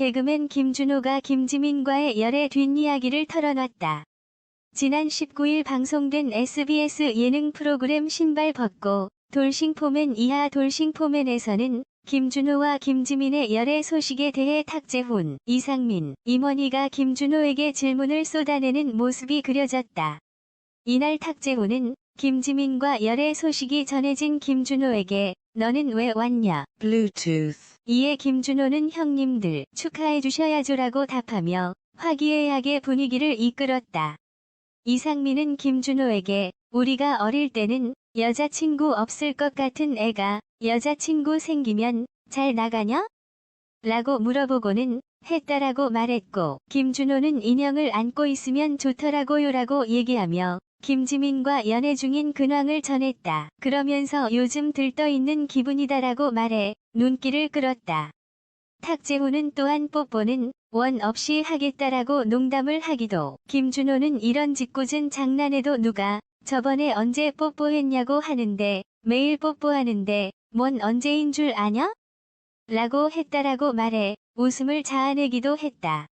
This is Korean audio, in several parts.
개그맨 김준호가 김지민과의 열애 뒷이야기를 털어놨다. 지난 19일 방송된 SBS 예능 프로그램 신발 벗고 돌싱포맨 이하 돌싱포맨에서는 김준호와 김지민의 열애 소식에 대해 탁재훈, 이상민, 임원희가 김준호에게 질문을 쏟아내는 모습이 그려졌다. 이날 탁재훈은 김지민과 열애 소식이 전해진 김준호에게 너는 왜 왔냐? Bluetooth. 이에 김준호는 형님들 축하해 주셔야죠라고 답하며 화기애애하게 분위기를 이끌었다. 이상민은 김준호에게 우리가 어릴 때는 여자친구 없을 것 같은 애가 여자친구 생기면 잘 나가냐? 라고 물어보고는 했다라고 말했고 김준호는 인형을 안고 있으면 좋더라고요라고 얘기하며 김지민과 연애 중인 근황을 전했다. 그러면서 요즘 들떠있는 기분이다라고 말해 눈길을 끌었다. 탁재훈은 또한 뽀뽀는 원 없이 하겠다라고 농담을 하기도 김준호는 이런 짓궂은 장난에도 누가 저번에 언제 뽀뽀했냐고 하는데 매일 뽀뽀하는데 뭔 언제인 줄 아냐? 라고 했다라고 말해 웃음을 자아내기도 했다.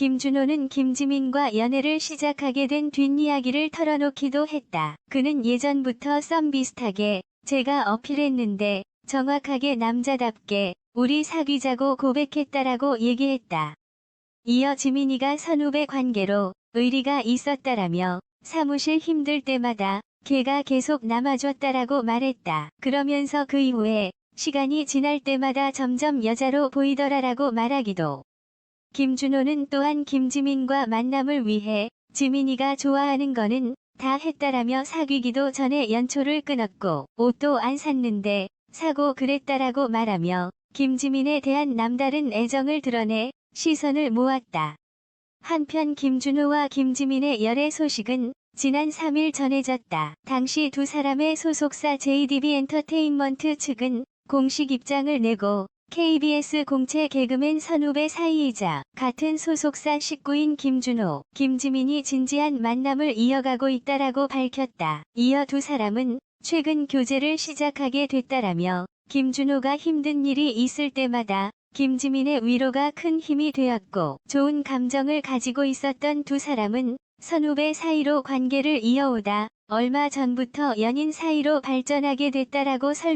김준호는 김지민과 연애를 시작하게 된 뒷이야기를 털어놓기도 했다. 그는 예전부터 썸 비슷하게 제가 어필했는데 정확하게 남자답게 우리 사귀자고 고백했다라고 얘기했다. 이어 지민이가 선후배 관계로 의리가 있었다라며 사무실 힘들 때마다 걔가 계속 남아줬다라고 말했다. 그러면서 그 이후에 시간이 지날 때마다 점점 여자로 보이더라라고 말하기도. 김준호는 또한 김지민과 만남을 위해 지민이가 좋아하는 거는 다 했다라며 사귀기도 전에 연초를 끊었고 옷도 안 샀는데 사고 그랬다라고 말하며 김지민에 대한 남다른 애정을 드러내 시선을 모았다. 한편 김준호와 김지민의 열애 소식은 지난 3일 전해졌다. 당시 두 사람의 소속사 JDB 엔터테인먼트 측은 공식 입장을 내고 KBS 공채 개그맨 선후배 사이이자 같은 소속사 식구인 김준호, 김지민이 진지한 만남을 이어가고 있다라고 밝혔다. 이어 두 사람은 최근 교제를 시작하게 됐다라며 김준호가 힘든 일이 있을 때마다 김지민의 위로가 큰 힘이 되었고 좋은 감정을 가지고 있었던 두 사람은 선후배 사이로 관계를 이어오다 얼마 전부터 연인 사이로 발전하게 됐다라고 설